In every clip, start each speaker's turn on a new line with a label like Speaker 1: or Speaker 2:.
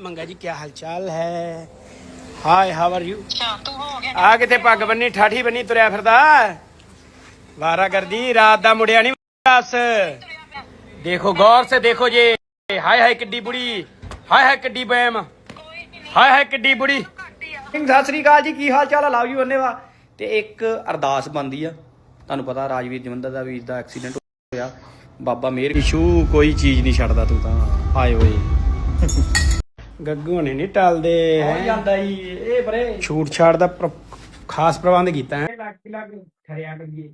Speaker 1: ਮੰਗਾ ਜੀ ਕੀ ਹਾਲ ਚਾਲ ਹੈ? ਹਾਈ ਹਾਊ ਆਰ ਯੂ
Speaker 2: ਅੱਛਾ ਤੂੰ ਹੋ ਗਿਆ
Speaker 1: ਆ ਕਿਤੇ ਪੱਗ ਬੰਨੀ ਠਾਠੀ ਬੰਨੀ ਤੁਰਿਆ ਫਿਰਦਾ? ਵਾਰਾ ਕਰਦੀ ਰਾਤ ਦਾ ਮੁੜਿਆ ਨਹੀਂ ਬਸ ਦੇਖੋ ਗੌਰ ਸੇ ਦੇਖੋ ਜੇ। ਹਾਏ ਹਾਏ ਕਿੱਡੀ ਬੁੜੀ। ਹਾਏ ਹਾਏ ਕਿੱਡੀ ਬੈਮ। ਹਾਏ ਹਾਏ ਕਿੱਡੀ ਬੁੜੀ। ਸਤਿ ਸ੍ਰੀ ਅਕਾਲ ਜੀ ਕੀ ਹਾਲ ਚਾਲ ਆ? ਲਵ ਯੂ ਅੰਨੇਵਾ ਤੇ ਇੱਕ ਅਰਦਾਸ ਬੰਦੀ ਆ। ਤੁਹਾਨੂੰ ਪਤਾ ਰਾਜਵੀਰ ਜਵੰਦਰ ਦਾ ਵੀਰ ਦਾ ਐਕਸੀਡੈਂਟ ਹੋਇਆ। ਬਾਬਾ ਮੇਰ ਇਸ਼ੂ ਕੋਈ ਚੀਜ਼ ਨਹੀਂ ਛੱਡਦਾ ਤੂੰ ਤਾਂ। ਆਏ ਹੋਏ। ਗੱਗੂ ਨੇ ਨਹੀਂ ਟਲਦੇ।
Speaker 3: ਹੋ ਜਾਂਦਾ ਹੀ ਇਹ ਬਰੇ
Speaker 1: ਛੂਟ ਛਾੜ ਦਾ ਪ੍ਰ- ਖਾਸ ਪ੍ਰਬੰਧ ਕੀਤਾ ਹੈ। ਲੱਗ ਲੱਗ ਖਰਿਆ ਨਾ ਗਿਆ।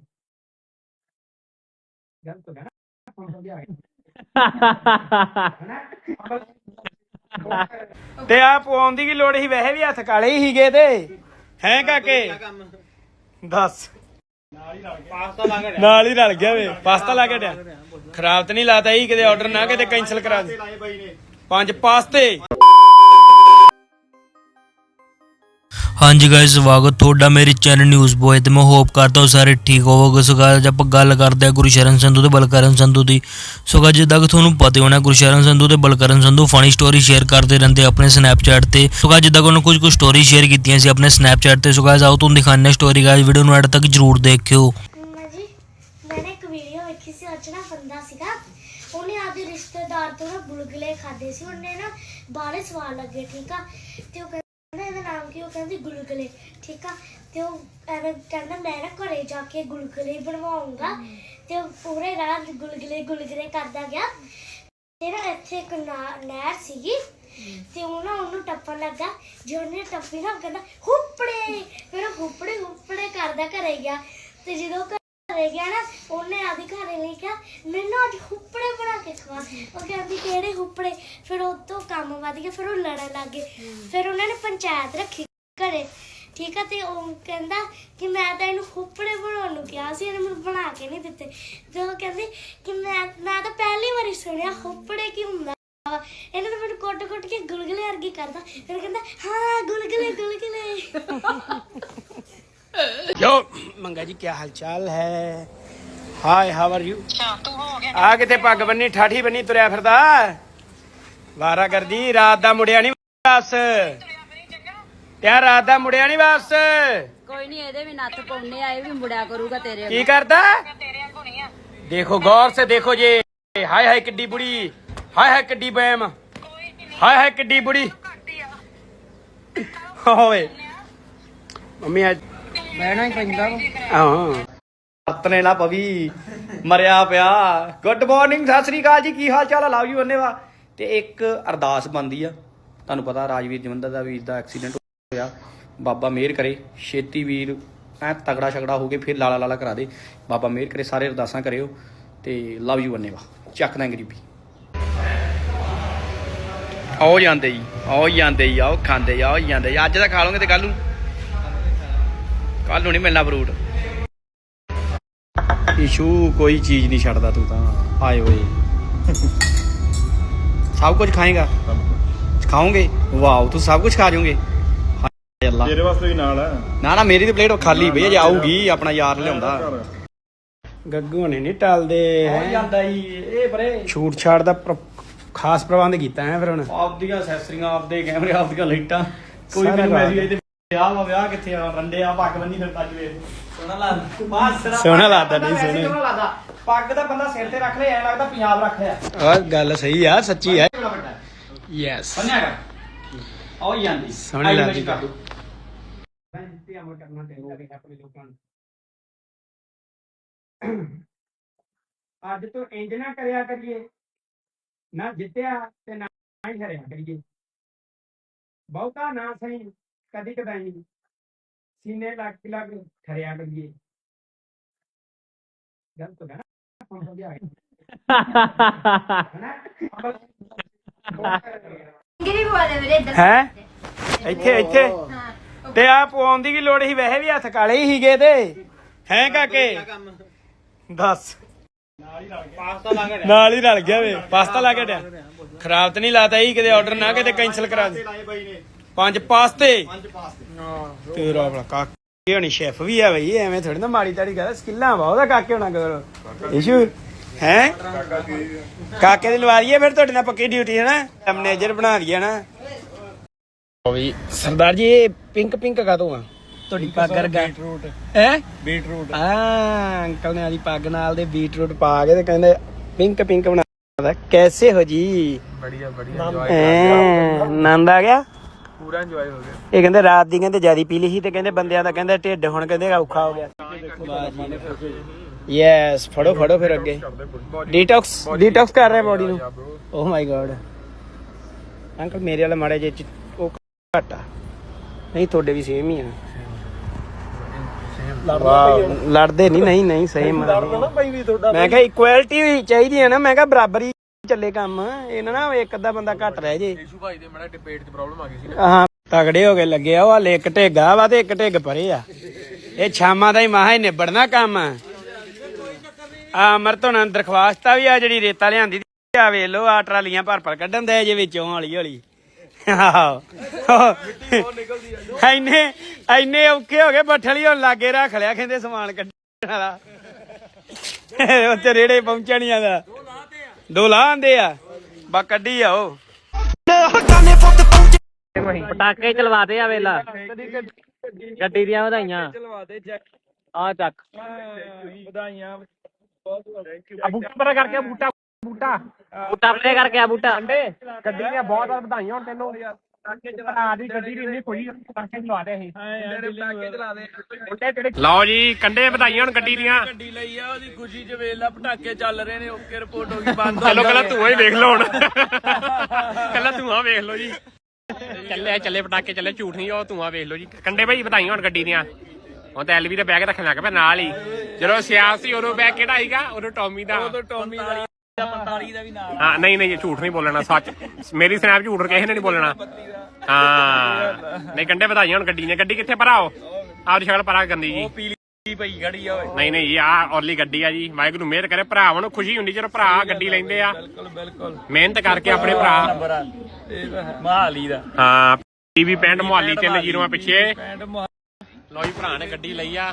Speaker 1: ਤੇ ਆ ਪਵਾਉਣ ਦੀ ਕੀ ਲੋੜ ਸੀ? ਵੈਸੇ ਵੀ ਹੱਥ ਕਾਲੇ ਹੀ ਹੀਗੇ ਤੇ। ਹੈ ਕਾਕੇ? ਦੱਸ। ਨਾਲ ਹੀ ਰਲ ਗਿਆ। ਵੇ। ਪਾਸਤਾ ਲਾ ਕੇ ਡਿਆ ਖਰਾਬ ਤਾਂ ਨਹੀਂ ਲਾਤਾ ਹੀ ਕਿਤੇ ਆਰਡਰ ਨਾ ਕਿਤੇ ਕੈਨਸਲ ਕਰਾ ਦੇ ਪੰਜ ਪਾਸਤੇ।
Speaker 4: ਹਾਂਜੀ ਗਾਇਸ ਸਵਾਗਤ ਤੁਹਾਡਾ ਮੇਰੇ ਚੈਨਲ ਨਿਊਜ਼ ਬੋਏ ਤੇ। ਮੈਂ ਹੋਪ ਕਰਦਾ ਹਾਂ ਸਾਰੇ ਠੀਕ ਹੋਵੋਗੇ। ਸੋ guys, ਆਪਾਂ ਗੱਲ ਕਰਦੇ ਹਾਂ ਗੁਰਸ਼ਰਨ ਸੰਧੂ ਤੇ ਬਲਕਰਨ ਸੰਧੂ ਦੀ। ਸੋ guys, ਜਿੱਦਾਂ ਕਿ ਤੁਹਾਨੂੰ ਪਤਾ ਹੀ ਹੋਣਾ ਗੁਰਸ਼ਰਨ ਸੰਧੂ ਤੇ Balkaran Sandhu funny story share ਕਰਦੇ ਰਹਿੰਦੇ ਆਪਣੇ ਸਨੈਪਚੈਟ ਤੇ। ਸੋ guys, ਜਿੱਦਾਂ ਕਿ ਉਹਨਾਂ ਕੁਝ ਕੁ ਸਟੋਰੀ ਸ਼ੇਅਰ ਕੀਤੀਆਂ ਸੀ ਆਪਣੇ ਸਨੈਪਚੈਟ ਤੇ। ਸੋ guys, ਆਓ ਤੁਹਾਨੂੰ ਦਿਖਾਉਂਦੇ ਹਾਂ ਸਟੋਰੀ ਗਾਇਸ ਵੀਡੀਓ ਨੂੰ ਐਡ ਤੱਕ ਜਰੂਰ ਦੇਖਿਓ।
Speaker 5: ਮੰਮਾ ਜੀ ਮੈंने ਇੱਕ ਵੀਡੀਓ ਵੇਖੀ ਸੀ ਅੱਜ ਨਾ ਬੰਦਾ ਸੀਗਾ। ਉਹਨੇ ਆਪਦੇ ਰਿਸ਼ਤੇਦਾਰ ਤੋਂ ਨਾ ਗੁਲਗੁਲੇ ਖਾਦੇ ਸੀ। ਉਹਨੇ ਨਾ ਬਾਰੇ ਸਵਾਦ ਲੱਗੇ ਠੀਕ ਆ? ਤੇ ਉਹ ਕੀ ਉਹ ਕਹਿੰਦੀ ਗੁਲਗੁਲੇ ਠੀਕ ਆ? ਤੇ ਉਹ ਐਵੇਂ ਕਹਿੰਦਾ ਮੈਂ ਨਾ ਘਰੇ ਜਾ ਕੇ ਗੁਲਗੁਲੇ ਬਣਵਾਉਂਗਾ। ਤੇ ਉਹ ਪੂਰੇ ਰਾਤ ਗੁਲਗੁਲੇ ਗੁਲਗੁਲੇ ਕਰਦਾ ਗਿਆ। ਤੇ ਨਾ ਇੱਥੇ ਇੱਕ ਨਾ- ਨਹਿਰ ਸੀਗੀ। ਤੇ ਉਹ ਨਾ ਉਹਨੂੰ ਟੱਪਣ ਲੱਗਾ। ਜੇ ਉਹਨੇ ਟੱਪੀ ਨਾ ਉਹ ਕਹਿੰਦਾ ਹੁੱਪੜੇ! ਫਿਰ ਉਹ ਹੁੱਪੜੇ ਹੁੱਪੜੇ ਕਰਦਾ ਘਰੇ ਗਿਆ। ਤੇ ਜਦੋਂ ਘਰੇ ਗਿਆ ਨਾ ਉਹਨੇ ਆਦੀ ਘਰੇ ਲਈ ਕਿਹਾ ਮੈਨੂੰ ਅੱਜ ਹੁੱਪੜੇ ਬਣਾ ਕੇ ਖਵਾ। ਉਹ ਕਹਿੰਦੀ ਕਿਹੜੇ ਹੁੱਪੜੇ? ਫਿਰ ਉਹ ਤੋਂ ਕੰਮ ਵਧ ਗਿਆ ਫਿਰ ਉਹ ਲੜਨ ਲੱਗੇ ਫਿਰ ਉਹਨਾਂ ਨੇ ਪੰਚਾਇਤ ਰੱਖੀ ਘਰੇ। ਠੀਕ ਆ ਤੇ ਉਹ ਕਹਿੰਦਾ ਕਿ ਮੈਂ ਤਾਂ ਇਹਨੂੰ ਹੁੱਪੜੇ ਬਣਾਉਣ ਨੂੰ ਕਿਹਾ ਸੀ ਇਹਨੇ ਮੈਨੂੰ ਬਣਾ ਕੇ ਨਹੀਂ ਦਿੱਤੇ। ਤੇ ਉਹ ਕਹਿੰਦੀ ਕਿ ਮੈਂ ਮੈਂ ਤਾਂ ਪਹਿਲੀ ਵਾਰੀ ਸੁਣਿਆ ਹੁੱਪੜੇ ਕੀ ਹੁੰਦਾ? ਵਾ। ਇਹਨੇ ਤਾਂ ਮੈਨੂੰ ਕੁੱਟ-ਕੁੱਟ ਕੇ ਗੁਲਗੁਲੇ ਵਰਗੀ ਕਰਦਾ ਫਿਰ ਕਹਿੰਦਾ ਹਾਂ ਗੁਲਗੁਲੇ ਗੁਲਗੁਲੇ।
Speaker 1: ਯੋ ਮੰਗਾ ਜੀ ਕੀ ਹਾਲ ਚਾਲ ਹੈ? ਹਾਈ ਹਾਊ ਆਰ ਯੂ
Speaker 2: ਅੱਛਾ ਤੂੰ ਹੋ ਗਿਆ।
Speaker 1: ਆ ਕਿਤੇ ਪੱਗ ਬੰਨੀ ਠਾਠੀ ਬੰਨੀ ਤੁਰਿਆ ਫਿਰਦਾ? ਵਾਰਾ ਕਰਦੀ ਰਾਤ ਦਾ ਮੁੜਿਆ ਨਹੀਂ ਬਸ ਤੇ ਰਾਤ ਦਾ ਮੁੜਿਆ ਨਹੀਂ ਬਸ
Speaker 6: ਕੋਈ ਨਹੀਂ ਇਹਦੇ ਵੀ ਨੱਥ ਪਾਉਣੇ ਆ ਇਹ ਵੀ ਮੁੜਿਆ ਕਰੂਗਾ ਤੇਰੇ
Speaker 1: ਕੀ ਕਰਦਾ?
Speaker 2: ਤੇਰੇ ਵਾਂਗੂ ਨਹੀਂ ਆ
Speaker 1: ਦੇਖੋ ਗੌਰ ਸੇ ਦੇਖੋ ਜੇ। ਹਾਏ ਹਾਏ ਕਿੱਡੀ ਬੁੜੀ। ਹਾਏ ਹਾਏ ਕਿੱਡੀ ਬੈਮ ਹਾਏ ਹਾਏ ਕਿੱਡੀ ਬੁੜੀ। ਹੋਵੇ ਮੰਮੀ ਅੱਜ
Speaker 3: ਬਹਿਣਾ ਹੀ ਪੈਂਦਾ
Speaker 1: ਹਾਂ
Speaker 3: ਹੱਤਨੇ ਨਾ ਪਵੀ, ਮਰਿਆ ਪਿਆ। ਗੁੱਡ ਮਾਰਨਿੰਗ ਸਤਿ ਸ੍ਰੀ ਅਕਾਲ ਜੀ, ਕੀ ਹਾਲ ਚਾਲ ਆ? ਲਵ ਯੂ ਅੰਨੇਵਾ ਤੇ ਇੱਕ ਅਰਦਾਸ ਬੰਦੀ ਆ। ਤੁਹਾਨੂੰ ਪਤਾ ਰਾਜਵੀਰ ਜਵੰਦਰ ਦਾ ਵੀਰ ਦਾ ਐਕਸੀਡੈਂਟ ਹੋਇਆ। ਬਾਬਾ ਮਿਹਰ ਕਰੇ, ਛੇਤੀ ਵੀਰ, ਐ ਤਗੜਾ ਛਗੜਾ ਹੋ ਕੇ ਫਿਰ ਲਾਲਾ ਲਾਲਾ ਕਰਾ ਦੇ। ਬਾਬਾ ਮਿਹਰ ਕਰੇ, ਸਾਰੇ ਅਰਦਾਸਾਂ ਕਰਿਓ। ਤੇ ਲਵ ਯੂ ਅੰਨੇਵਾ ਚੱਕਦਾ ਗਰੀਬੀ ਆਓ ਜਾਂਦੇ ਜੀ, ਆਓ ਜਾਂਦੇ ਜੀ, ਆਓ ਖਾਂਦੇ ਜੀ, ਆਓ ਜਾਂਦੇ ਅੱਜ ਤਾਂ ਖਾ ਲਓਗੇ ਤੇ ਕੱਲ ਨੂੰ। ਕੱਲ ਨੂੰ ਨਹੀਂ ਮਿਲਣਾ ਫਰੂਟ ਇਸ਼ੂ ਕੋਈ ਚੀਜ਼ ਨਹੀਂ ਛੱਡਦਾ ਤੂੰ ਤਾਂ। ਆਏ ਹੋਏ। ਸਭ ਕੁਝ ਖਾਏਗਾ? ਖਾਓਗੇ? ਵਾਓ ਤੂੰ ਸਭ ਕੁਝ ਖਾ ਜਾਓਗੇ। ਹਾਏ ਅੱਲਾ।
Speaker 7: ਤੇਰੇ ਵਾਸਤੇ ਵੀ ਨਾਲ ਹੈ
Speaker 3: ਨਾ ਨਾ ਮੇਰੀ ਤੇ ਪਲੇਟ ਖਾਲੀ ਪਈ ਹੈ ਜੇ ਆਊਗੀ ਆਪਣਾ ਯਾਰ ਲਿਆਉਂਦਾ।
Speaker 1: ਗੱਗੂ ਨੇ ਨਹੀਂ ਟਲਦੇ।
Speaker 3: ਹੋ ਜਾਂਦਾ ਹੀ ਇਹ ਬਰੇ
Speaker 1: ਛੂਟ ਛਾੜ ਦਾ ਖਾਸ ਪ੍ਰਬੰਧ ਕੀਤਾ ਹੈ ਫਿਰ ਹੁਣ।
Speaker 3: ਆਪਦੀਆਂ ਅਸੈਸਰੀਆਂ ਆਪਦੇ ਕੈਮਰੇ ਆਪਦੀਆਂ ਲਾਈਟਾਂ। ਕੋਈ ਮੈਨੂੰ। ਮੈਸੇਜ ਵਿਆਹ ਵਾ ਵਿਆਹ ਕਿੱਥੇ ਆ? ਰੰਡੇ ਆ ਪੱਗ ਬੰਨੀ ਫਿਰਦਾ ਜਵੇ ਸੋਹਣਾ ਲੱਗਦਾ। ਬਾਸ ਸਿਰਾ
Speaker 1: ਸੋਹਣਾ ਲੱਗਦਾ, ਨਹੀਂ ਸੋਹਣਾ।
Speaker 3: ਸੋਹਣਾ ਲੱਗਦਾ। ਪੱਗ ਤਾਂ ਬੰਦਾ ਸਿਰ ਤੇ ਰੱਖ ਲਿਆ ਐ ਲੱਗਦਾ ਪੰਜਾਬ ਰੱਖ ਲਿਆ।
Speaker 1: ਆ ਗੱਲ ਸਹੀ ਆ ਸੱਚੀ
Speaker 3: ਵੱਡਾ
Speaker 1: ਯੈਸ
Speaker 3: ਬੰਨਿਆ ਕਰ। ਆਓ ਜਾਂਦੀ
Speaker 1: ਸੋਹਣੀ। ਅੱਜ ਤੋਂ ਇੰਜ ਨਾ ਕਰਿਆ ਕਰੀਏ। ਨਾ ਜਿੱਤਿਆ ਤੇ ਨਾ ਹੀ ਹਰਿਆ ਕਰੀਏ। ਬਹੁਤਾ ਨਾ ਸਹੀ। ਕਦੀ ਕਦਾਈ ਸੀਨੇ ਲੱਗ ਲੱਗ ਖਰਿਆ ਕਰੀਏ ਗਲਤ ਹੋ ਗਿਆ ਨਾ ਹੁਣ ਹੋ ਗਿਆ ਹੈ? ਇੱਥੇ ਇੱਥੇ। ਤੇ ਆ ਪਵਾਉਣ ਦੀ ਕੀ ਲੋੜ ਸੀ? ਵੈਸੇ ਵੀ ਹੱਥ ਕਾਲੇ ਹੀ ਹੀਗੇ ਤੇ। ਹੈ ਕਾਕੇ? ਦੱਸ। ਨਾਲ ਹੀ ਰਲ ਗਿਆ ਵੇ। ਪਾਸਤਾ ਲਾ ਕੇ ਡਿਆ ਖਰਾਬ ਤਾਂ ਨਹੀਂ ਲਾਤਾ ਹੀ ਕਿਤੇ ਆਰਡਰ ਨਾ ਕਿਤੇ ਕੈਨਸਲ ਕਰਾ ਦੇ। ਪੰਜ ਪਾਸਤੇ। ਤੇਰਾ ਭਲਾ ਕਾਕੇ ਹੋਣੀ ਸ਼ੈਫ ਵੀ ਆ ਬਈ ਐਵੇਂ ਥੋੜੀ ਨਾ ਮਾੜੀ ਤਾੜੀ ਗੱਲ ਸਕਿੱਲਾਂ ਵਾ ਉਹਦਾ ਕਾਕੇ ਹੋਣਾ ਕਰੋ ਇਸ਼ੂ ਹੈ? ਕਾਕੇ ਦੀ ਲਵਾ ਲਈਏ ਫਿਰ ਤੁਹਾਡੇ ਨਾਲ ਪੱਕੀ ਡਿਊਟੀ ਹੈ ਨਾ? ਮੈਨੇਜਰ ਬਣਾ ਦਈਏ ਨਾ? ਵੀ ਸਰਦਾਰ ਜੀ ਇਹ ਪਿੰਕ ਪਿੰਕ ਕਾਤੋਂ ਆ? ਤੁਹਾਡੀ ਪੱਗ ਵਰਗਾ। ਬੀਟਰੂਟ ਹੈ? ਬੀਟਰੂਟ ਹਾਂ ਅੰਕਲ ਨੇ ਆਦੀ ਪੱਗ ਨਾਲ ਦੇ ਬੀਟਰੂਟ ਪਾ ਕੇ ਤੇ ਕਹਿੰਦੇ ਪਿੰਕ ਪਿੰਕ ਬਣਾਦਾ ਕੈਸੇ ਹੋ ਜੀ? ਬੜੀਆ ਬੜੀਆ ਨੰਦ ਆ ਗਿਆ? ਪੂਰਾ ਇੰਜੋਏ ਹੋ ਗਿਆ। ਇਹ ਕਹਿੰਦੇ ਰਾਤ ਦੀ ਕਹਿੰਦੇ ਜਿਆਦੀ ਪੀ ਲਈ ਸੀ ਤੇ ਕਹਿੰਦੇ ਬੰਦਿਆਂ ਦਾ ਕਹਿੰਦੇ ਢਿੱਡ ਹੁਣ ਕਹਿੰਦੇ ਔਖਾ ਹੋ ਗਿਆ। ਯੈਸ ਫੜੋ ਫੜੋ ਫਿਰ ਅੱਗੇ। ਡੀਟੌਕਸ ਡੀਟੌਕਸ ਕਰ ਰਿਹਾ ਬੋਡੀ ਨੂੰ। ਓ ਮਾਈ ਗॉड ਅੰਕਲ ਮੇਰੇ ਵਾਲਾ ਮਾੜੇ ਜੇ ਚ- ਉਹ ਘੱਟ ਨਹੀਂ ਤੁਹਾਡੇ ਵੀ ਸੇਮ ਹੀ ਆ। ਲੜਦੇ ਨਹੀਂ ਨਹੀਂ ਨਹੀਂ ਸੇਮ ਮੈਂ ਕਿਹਾ ਇਕੁਐਲਿਟੀ ਚਾਹੀਦੀ ਹੈ ਨਾ ਮੈਂ ਕਿਹਾ ਬਰਾਬਰੀ ਚੱਲੇ ਕੰਮ ਇਹਨਾਂ ਨਾ ਇੱਕ ਅੱਧਾ ਬੰਦਾ ਘੱਟ ਰਹਿ ਜੇ। ਇਸ਼ੂ ਭਾਈ ਦੇ ਮੜਾ ਡਿਬੇਟ 'ਚ ਪ੍ਰੋਬਲਮ ਆ ਗਈ ਸੀ ਹਾਂ ਤਗੜੇ ਹੋ ਕੇ ਲੱਗੇ ਆ ਉਹ ਹਲੇ ਇੱਕ ਢੇਗਾ ਵਾ ਤੇ ਇੱਕ ਢਿੱਗ ਪਰੇ ਆ। ਇਹ ਛਾਮਾਂ ਦਾ ਹੀ ਮਾਹਾ ਹੀ ਨਿਬੜਨਾ ਕੰਮ। ਆ ਅਮਰਤ ਹੋਣਾ ਨੂੰ ਦਰਖਾਸਤ ਆ ਵੀ ਆ ਜਿਹੜੀ ਰੇਤਾ ਲਿਆਂਦੀ ਦੀ। ਆ ਵੇਖ ਲੋ ਆ ਟਰਾਲੀਆਂ ਭਰ ਭਰ ਕੱਢਣ ਦੇ ਜੇ ਵਿੱਚੋਂ ਹੌਲੀ ਹੌਲੀ ਆਹੋ ਐਨੇ ਐਨੇ ਔਖੇ ਹੋ ਗਏ ਬੱਠਲੀ ਹੁਣ ਲਾਗੇ ਰੱਖ ਲਿਆ ਕਹਿੰਦੇ ਸਮਾਨ ਕੱਢਣ ਵਾਲਾ। ਉੱਤੇ ਰੇੜੇ ਪਹੁੰਚਣੀਆਂ ਦਾ। ਦੋ ਲਾ ਆਂਦੇ ਆ। ਬਾ ਕੱਢੀ ਆ ਉਹ।
Speaker 7: ਪਟਾਕੇ ਚਲਵਾਦੇ ਆ ਵੇਲਾ। ਗੱਡੀ ਦੀਆਂ ਵਧਾਈਆਂ। ਆ ਚੱਕ।
Speaker 1: ਆ ਬੂਟਾ ਪਰਾ ਕਰਕੇ ਬੂਟਾ ਬੂਟਾ।
Speaker 7: ਬੂਟਾ ਪਰੇ ਕਰਕੇ ਆ ਬੂਟਾ।
Speaker 1: ਗੱਡੀ ਦੀਆਂ ਬਹੁਤ ਬਹੁਤ ਵਧਾਈਆਂ ਹੁਣ ਤੈਨੂੰ। ਭਰਾ ਦੀ। ਗੱਡੀ ਦੀ ਇੰਨੀ ਦੇ ਅਸੀਂ ਲਓ ਜੀ ਕੰਡੇ ਵਧਾਈਆਂ ਹੁਣ ਗੱਡੀ ਦੀਆਂ। ਗੱਡੀ ਲਈ ਆ ਉਹਦੀ ਖੁਸ਼ੀ ਚ ਵੇਖ ਲਾ ਪਟਾਕੇ ਚੱਲ ਰਹੇ ਨੇ ਓਕੇ ਰਿਪੋਰਟ ਹੋ ਗਈ ਬੰਦ ਚਲੋ ਕੱਲਾ ਧੂਆਂ ਹੀ ਵੇਖ ਲਓ ਹੁਣ। ਕੱਲਾ ਧੂਆਂ ਵੇਖ ਲਓ ਜੀ। ਚੱਲੇ ਚੱਲੇ ਪਟਾਕੇ ਚੱਲੇ ਝੂਠ ਨਹੀਂ ਉਹ ਧੂਆਂ ਵੇਖ ਲਓ ਜੀ। ਕੰਡੇ ਭਾਈ ਵਧਾਈਆਂ ਹੁਣ ਗੱਡੀ ਦੀਆਂ। ਹੁਣ ਤਾਂ ਐਲਵੀ ਦਾ ਬੈਗ ਰੱਖਣ ਲੱਗ ਪਿਆ ਨਾਲ ਹੀ। ਜਦੋਂ ਸਿਆਸੀ ਉਦੋਂ ਬੈਗ ਕਿਹੜਾ ਸੀਗਾ? ਉਦੋਂ ਟੌਮੀ ਦਾ। ਉਦੋਂ ਟੌਮੀ ਦਾ। 45 ਦਾ ਵੀ ਨਾਲ। ਹਾਂ ਨਹੀਂ ਨਹੀਂ ਇਹ ਝੂਠ ਨਹੀਂ ਬੋਲਣਾ ਸੱਚ। ਮੇਰੀ ਸਨੈਪ ਝੂਠ ਕਿਸੇ ਨੇ ਨਹੀਂ ਬੋਲਣਾ। ਹਾਂ ਨਹੀਂ ਕੰਡੇ ਵਧਾਈਆਂ ਹੁਣ ਗੱਡੀ ਨੇ ਗੱਡੀ ਕਿੱਥੇ ਭਰਾਓ ਆਪਦੀ ਸ਼ਕਲ ਪਰਾ ਗੰਦੀ ਜੀ। ਉਹ ਪੀਲੀ ਪਈ ਗੜੀ ਆ ਨਹੀਂ ਨਹੀਂ ਆ ਔਰਲੀ ਗੱਡੀ ਆ ਜੀ। ਵਾਹਿਗੁਰੂ ਮਿਹਰ ਕਰੇ। ਭਰਾਵਾਂ ਨੂੰ ਖੁਸ਼ੀ ਹੁੰਦੀ ਜਦੋਂ ਭਰਾ ਗੱਡੀ ਲੈਂਦੇ ਆ। ਬਿਲਕੁਲ ਬਿਲਕੁਲ। ਮਿਹਨਤ ਕਰਕੇ ਆਪਣੇ ਭਰਾ।
Speaker 7: ਮਹਾਲੀ ਦਾ।
Speaker 1: ਹਾਂ ਟੀਵੀ ਪੈਂਟ ਮੁਹਾਲੀ 30 ਪਿੱਛੇ। ਲੋ ਜੀ ਭਰਾ ਨੇ ਗੱਡੀ ਲਈ ਆ।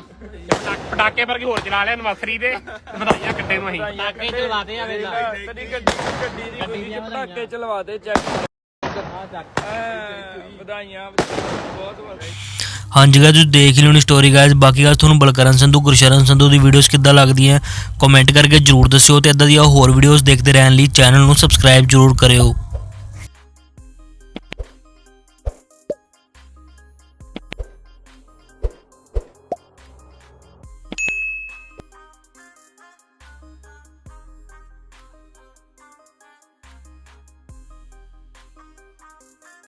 Speaker 1: ਪਟਾਕੇ ਵਰਗੇ ਹੋਰ ਚਲਾ ਲਿਆ ਨਵਸਰੀ ਦੇ। ਵਧਾਈਆਂ ਕੱਟੇ ਨੂੰ ਅਸੀਂ।
Speaker 7: ਪਟਾਕੇ ਚਲਵਾਦੇ ਆ ਵੇਲਾ। ਗੱਡੀ ਗੱਡੀ ਦੀਆਂ ਪਟਾਕੇ ਚਲਵਾਦੇ ਚੱਕ ਵਧਾਈਆਂ ਬਹੁਤ ਬਹੁਤ
Speaker 4: ਹਾਂਜੀ ਗਾਇਸ ਤੁਸੀਂ ਦੇਖ ਹੀ ਲਿਓਣੀ ਸਟੋਰੀ ਗਾਇਸ ਬਾਕੀ ਗੱਲ ਤੁਹਾਨੂੰ ਬਲਕਰਨ ਸੰਧੂ ਗੁਰਸ਼ਰਨ ਸੰਧੂ ਦੀ ਵੀਡੀਓਜ਼ ਕਿੱਦਾਂ ਲੱਗਦੀਆਂ ਕਮੈਂਟ ਕਰਕੇ ਜਰੂਰ ਦੱਸਿਓ ਤੇ ਇਦਾਂ ਦੀਆਂ ਹੋਰ ਵੀਡੀਓਜ਼ ਦੇਖਦੇ ਰਹਿਣ ਲਈ ਚੈਨਲ ਨੂੰ ਸਬਸਕ੍ਰਾਈਬ ਜਰੂਰ ਕਰਿਓ।